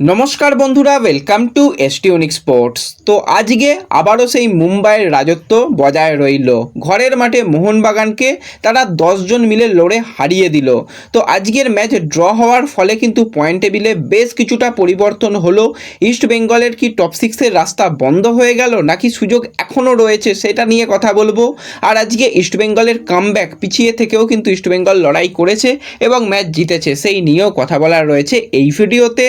নমস্কার বন্ধুরা welcome two এসটিউনিক sports তো আজকে আবারও সেই মুম্বাইয়ের রাজত্ব বজায় রইল। ঘরের মাঠে মোহনবাগানকে তারা দশজন মিলে লড়ে হারিয়ে দিল। তো আজকের ম্যাচ ড্র হওয়ার ফলে কিন্তু পয়েন্ট টেবিলে বেশ কিছুটা পরিবর্তন হলো। ইস্ট বেঙ্গলের কি টপ সিক্সের রাস্তা বন্ধ হয়ে গেল, নাকি সুযোগ এখনও রয়েছে সেটা নিয়ে কথা বলব। আর আজকে ইস্ট বেঙ্গলের কামব্যাক পিছিয়ে থেকেও কিন্তু ইস্ট বেঙ্গল লড়াই করেছে এবং ম্যাচ জিতেছে, সেই নিয়েও কথা বলার রয়েছে এই ভিডিওতে।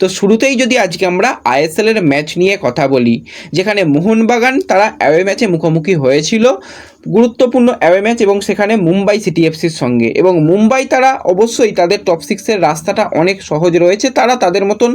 তো শুরুতেই যদি আজকে আমরা আইএসএল এর ম্যাচ নিয়ে কথা বলি, যেখানে মোহনবাগান তারা অ্যাওয়ে ম্যাচে মুখোমুখি হয়েছিল, গুরুত্বপূর্ণ অ্যাওয়ে ম্যাচ এবং সেখানে মুম্বাই সিটি এফসির সঙ্গে। এবং মুম্বাই তারা অবশ্যই তাদের টপ সিক্সের রাস্তাটা অনেক সহজ রয়েছে, তারা তাদের মতন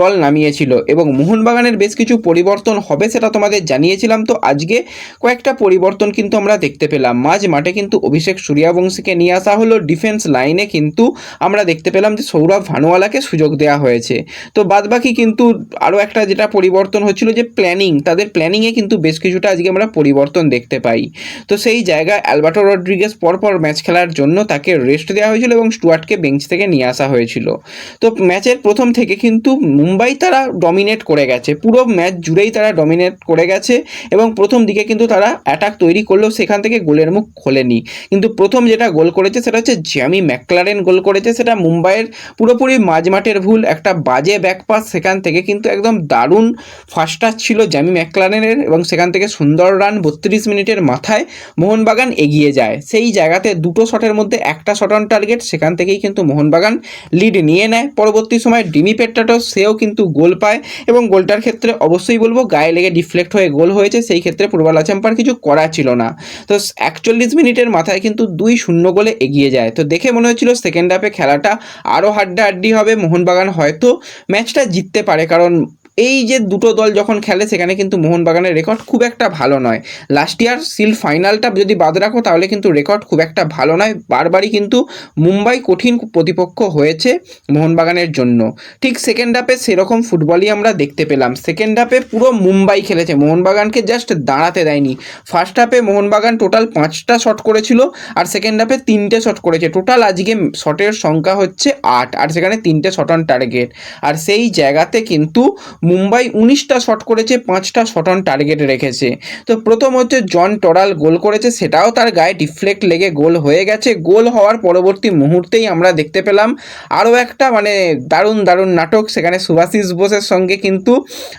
দল নামিয়েছিল। এবং মোহনবাগানের বেশ কিছু পরিবর্তন হবে সেটা তোমাদের জানিয়েছিলাম, তো আজকে কয়েকটা পরিবর্তন কিন্তু আমরা দেখতে পেলাম। মাঝ মাঠে কিন্তু অভিষেক সূর্যবংশীকে নিয়ে আসা হলো ডিফেন্স লাইনে কিন্তু আমরা দেখতে পেলাম যে সৌরভ ভানুয়ালাকে সুযোগ দেওয়া হয়েছে। তো বাদবাকি কিন্তু আরও একটা যেটা পরিবর্তন হচ্ছিল যে প্ল্যানিং তাদের প্ল্যানিংয়ে কিন্তু বেশ কিছুটা আজকে আমরা পরিবর্তন দেখতে পাই। তো সেই জায়গায় অ্যালবার্টো রড্রিগেস পরপর ম্যাচ খেলার জন্য তাকে রেস্ট দেওয়া হয়েছিল এবং স্টুয়ার্টকে বেঞ্চ থেকে নিয়ে আসা হয়েছিল। তো ম্যাচের প্রথম থেকে কিন্তু মুম্বাই তারা ডমিনেট করে গেছে, পুরো ম্যাচ জুড়েই তারা ডমিনেট করে গেছে এবং প্রথম দিকে কিন্তু তারা অ্যাটাক তৈরি করলেও সেখান থেকে গোলের মুখ খোলেনি। কিন্তু প্রথম যেটা গোল করেছে সেটা হচ্ছে জ্যামি ম্যাকলারেন গোল করেছে, সেটা মুম্বাইয়ের পুরোপুরি মাঝমাঠের ভুল একটা বাজে ব্যাক পাস সেখান থেকে কিন্তু একদম দারুণ ফার্স্ট টাচ ছিল জ্যামি ম্যাকলারেনের এবং সেখান থেকে সুন্দর রান বত্রিশ মিনিটের মাথায় মোহনবাগান এগিয়ে যায়। সেই জায়গাতে দুটো শটের মধ্যে একটা শট অন টার্গেট সেখান থেকেই কিন্তু মোহনবাগান লিড নিয়ে নেয়। পরবর্তী সময় ডিমি পেট্টাটো সেও কিন্তু গোল পায় এবং গোলটার ক্ষেত্রে অবশ্যই বলব গায়ে লেগে ডিফ্লেক্ট হয়ে গোল হয়েছে, সেই ক্ষেত্রে পূর্বালা চাম্পার কিছু করা ছিল না। তো একচল্লিশ মিনিটের মাথায় কিন্তু দুই শূন্য গোলে এগিয়ে যায়। তো দেখে মনে হচ্ছিল সেকেন্ড হাফে খেলাটা আরও হাড্ডাহাড্ডি হবে, মোহনবাগান হয়তো ম্যাচটা জিততে পারে কারণ এই যে দুটো দল যখন খেলে, সেখানে কিন্তু মোহনবাগানের রেকর্ড খুব একটা ভালো নয়। লাস্ট ইয়ার সিল ফাইনালটা যদি বাদ রাখো, তাহলে কিন্তু রেকর্ড খুব একটা ভালো নয়। বারবারই কিন্তু মুম্বাই কঠিন প্রতিপক্ষ হয়েছে মোহনবাগানের জন্য। ঠিক সেকেন্ড হাফে সেরকম ফুটবলই আমরা দেখতে পেলাম। সেকেন্ড হাফে পুরো মুম্বাই খেলেছে। মোহনবাগানকে জাস্ট দাঁড়াতে দেয়নি। ফার্স্ট হাফে মোহনবাগান টোটাল পাঁচটা শট করেছিল আর সেকেন্ড হাফে তিনটে শট করেছে। টোটাল আজকে শটের সংখ্যা হচ্ছে আট। আর সেখানে তিনটে শট অন টার্গেট আর সেই জায়গাতে কিন্তু মুম্বাই উনিশটা শট করেছে, পাঁচটা শট অন টার্গেট রেখেছে। তো প্রথম হচ্ছে জন টরাল গোল করেছে, সেটাও তার গায়ে ডিফ্লেক্ট লেগে গোল হয়ে গেছে। গোল হওয়ার পরবর্তী মুহূর্তেই আমরা দেখতে পেলাম, আরও একটা মানে দারুণ দারুণ নাটক। সেখানে সুভাশিস বোসের সঙ্গে কিন্তু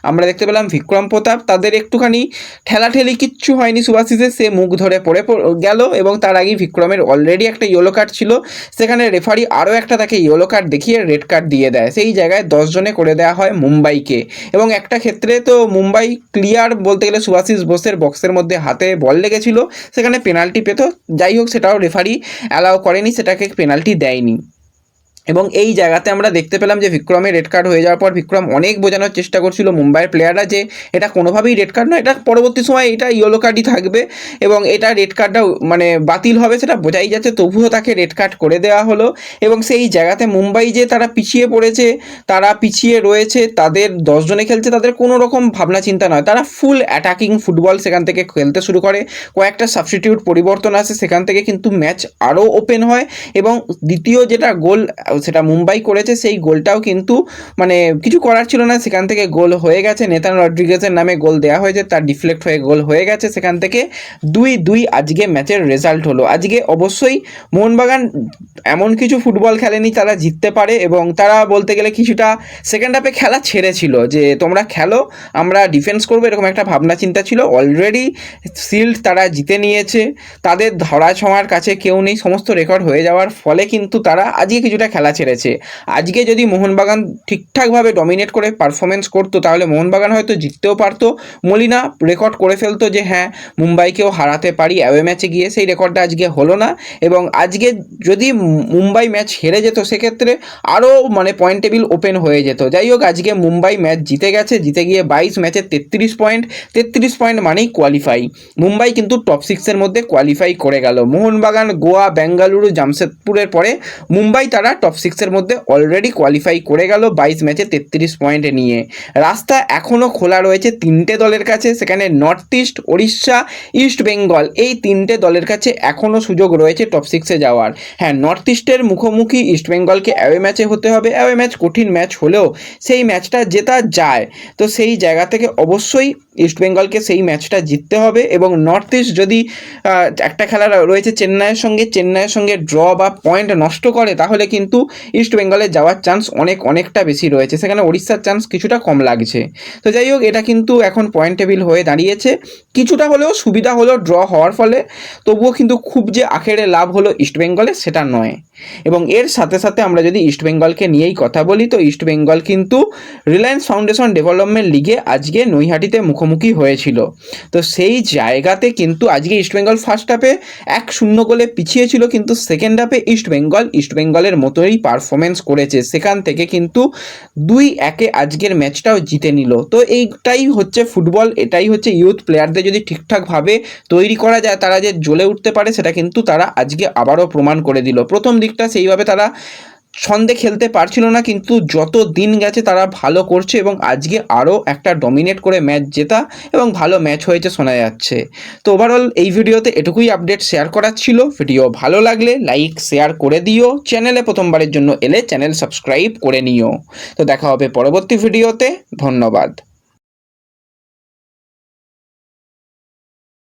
আমরা দেখতে পেলাম বিক্রম প্রতাপ। তাদের একটুখানি ঠেলাঠেলি কিচ্ছু হয়নি সুভাশিসের সে মুখ ধরে পড়ে গেল এবং তার আগে বিক্রমের অলরেডি একটা ইয়েলো কার্ড ছিল। সেখানে রেফারি আরও একটা তাকে ইয়েলো কার্ড দেখিয়ে রেড কার্ড দিয়ে দেয়। সেই জায়গায় দশ জনে করে দেওয়া হয় মুম্বাইকে। এবং একটা ক্ষেত্রে তো মুম্বাই ক্লিয়ার বলতে গেলে সুভাশিস বোসের বক্সের মধ্যে হাতে বল লেগেছিল, সেখানে পেনাল্টি পেত, যাই হোক সেটাও রেফারি অ্যালাউ করেনি, সেটাকে পেনাল্টি দেয়নি। এবং এই জায়গাতে আমরা দেখতে পেলাম যে বিক্রমের রেড কার্ড হয়ে যাওয়ার পর বিক্রম অনেক বোঝানোর চেষ্টা করছিল মুম্বাইয়ের প্লেয়াররা যে এটা কোনোভাবেই রেড কার্ড নয়, এটা পরবর্তী সময় এটা ইয়েলো কার্ডই থাকবে এবং এটা রেড কার্ডটা মানে বাতিল হবে সেটা বোঝাই যাচ্ছে, তবুও তাকে রেড কার্ড করে দেওয়া হলো এবং সেই জায়গাতে মুম্বাই যে তারা পিছিয়ে পড়েছে, তারা পিছিয়ে রয়েছে, তাদের দশজনে খেলছে, তাদের কোনো রকম ভাবনা চিন্তা নয়। তারা ফুল অ্যাটাকিং ফুটবল সেখান থেকে খেলতে শুরু করে, কয়েকটা সাবস্টিটিউট পরিবর্তন আসে সেখান থেকে কিন্তু ম্যাচ আরও ওপেন হয় এবং দ্বিতীয় যেটা গোল সেটা মুম্বাই করেছে, সেই গোলটাও কিন্তু মানে কিছু করার ছিল না। সেখান থেকে গোল হয়ে গেছে। নেতান রড্রিগেজের নামে গোল দেওয়া হয়েছে, তার ডিফ্লেক্ট হয়ে গোল হয়ে গেছে। সেখান থেকে দুই দুই আজকে ম্যাচের রেজাল্ট হলো। আজকে অবশ্যই মোহনবাগান এমন কিছু ফুটবল খেলেনি, তারা জিততে পারে এবং তারা বলতে গেলে কিছুটা সেকেন্ড হাফে খেলা ছেড়েছিল যে, তোমরা খেলো, আমরা ডিফেন্স করব, এরকম একটা ভাবনা চিন্তা ছিল। অলরেডি শিল্ড তারা জিতে নিয়েছে। তাদের ধরা ছোঁয়ার কাছে কেউ নেই। সমস্ত রেকর্ড হয়ে যাওয়ার ফলে কিন্তু তারা আজকে কিছুটা খেলা ছেড়েছে। আজকে যদি মোহনবাগান ঠিকঠাকভাবে ডমিনেট করে পারফরমেন্স করতো, তাহলে মোহনবাগান হয়তো জিততেও পারতো। মলিনা রেকর্ড করে ফেলতো যে হ্যাঁ মুম্বাইকেও হারাতে পারি অ্যাওয়ে ম্যাচে গিয়ে সেই রেকর্ডটা আজকে হলো না। এবং আজকে যদি মুম্বাই ম্যাচ হেরে যেত, সেক্ষেত্রে আরও মানে পয়েন্ট টেবিল ওপেন হয়ে যেত। যাই হোক, আজকে মুম্বাই ম্যাচ জিতে গেছে, জিতে গিয়ে বাইশ ম্যাচে তেত্রিশ পয়েন্ট তেত্রিশ পয়েন্ট মানেই কোয়ালিফাই মুম্বাই কিন্তু টপ সিক্সের মধ্যে কোয়ালিফাই করে গেল। মোহনবাগান, গোয়া, বেঙ্গালুরু, জামশেদপুরের পরে মুম্বাই তারা টপ টপ সিক্সের মধ্যে অলরেডি কোয়ালিফাই করে গেল বাইশ ম্যাচে তেত্রিশ পয়েন্ট নিয়ে। রাস্তা এখনও খোলা রয়েছে তিনটে দলের কাছে, সেখানে north east Orissa east Bengal এই তিনটে দলের কাছে এখনও সুযোগ রয়েছে টপ সিক্সে যাওয়ার। হ্যাঁ নর্থ ইস্টের মুখোমুখি ইস্ট বেঙ্গলকে অ্যাওয়ে ম্যাচে হতে হবে। অ্যাওয়ে ম্যাচ কঠিন ম্যাচ হলেও সেই ম্যাচটা জেতা যায়। তো সেই জায়গা থেকে অবশ্যই ইস্ট বেঙ্গলকে সেই ম্যাচটা জিততে হবে এবং নর্থ ইস্ট যদি একটা খেলা রয়েছে চেন্নাইয়ের সঙ্গে চেন্নাইয়ের সঙ্গে ড্র বা পয়েন্ট নষ্ট করে, তাহলে কিন্তু ইস্ট বেঙ্গলে যাওয়ার চান্স অনেক, অনেকটা বেশি রয়েছে। সেখানে উড়িষ্যার চান্স কিছুটা কম লাগছে। তো যাই হোক, এটা কিন্তু এখন পয়েন্ট টেবিল হয়ে দাঁড়িয়েছে। কিছুটা হলেও সুবিধা হলো ড্র হওয়ার ফলে। তবুও কিন্তু খুব যে আখেরে লাভ হলো ইস্ট বেঙ্গলে সেটা নয়। এবং এর সাথে সাথে আমরা যদি ইস্ট বেঙ্গলকে নিয়েই কথা বলি, তো ইস্ট বেঙ্গল কিন্তু রিলায়েন্স ফাউন্ডেশন ডেভেলপমেন্ট লিগে আজকে নৈহাটিতে মুখোমুখি হয়েছিল। তো সেই জায়গাতে কিন্তু আজকে ইস্ট বেঙ্গল ফার্স্ট হাফে এক শূন্য গোলে পিছিয়ে ছিল, কিন্তু সেকেন্ড হাফে ইস্ট বেঙ্গল, ইস্ট মতোই পারফরমেন্স করেছে। সেখান থেকে কিন্তু দুই একে আজকের ম্যাচটাও জিতে নিল। তো এইটাই হচ্ছে ফুটবল এটাই হচ্ছে ইউথ প্লেয়ারদের যদি ঠিকঠাকভাবে তৈরি করা যায়, তারা যে জ্বলে উঠতে পারে, সেটা কিন্তু তারা আজকে আবারও প্রমাণ করে দিল। প্রথম দিকটা সেইভাবে তারা ছন্দে খেলতে পারছিল না, কিন্তু যত দিন গেছে তারা ভালো করছে এবং আজকে আরও একটা ডমিনেট করে ম্যাচ জেতা এবং ভালো ম্যাচ হয়েছে শোনা যাচ্ছে। তো ওভারঅল এই ভিডিওতে এটুকুই আপডেট শেয়ার করার ছিল। ভিডিও ভালো লাগলে লাইক শেয়ার করে দিও। চ্যানেলে প্রথমবারের জন্য এলে চ্যানেল সাবস্ক্রাইব করে নিও। তো দেখা হবে পরবর্তী ভিডিওতে। ধন্যবাদ।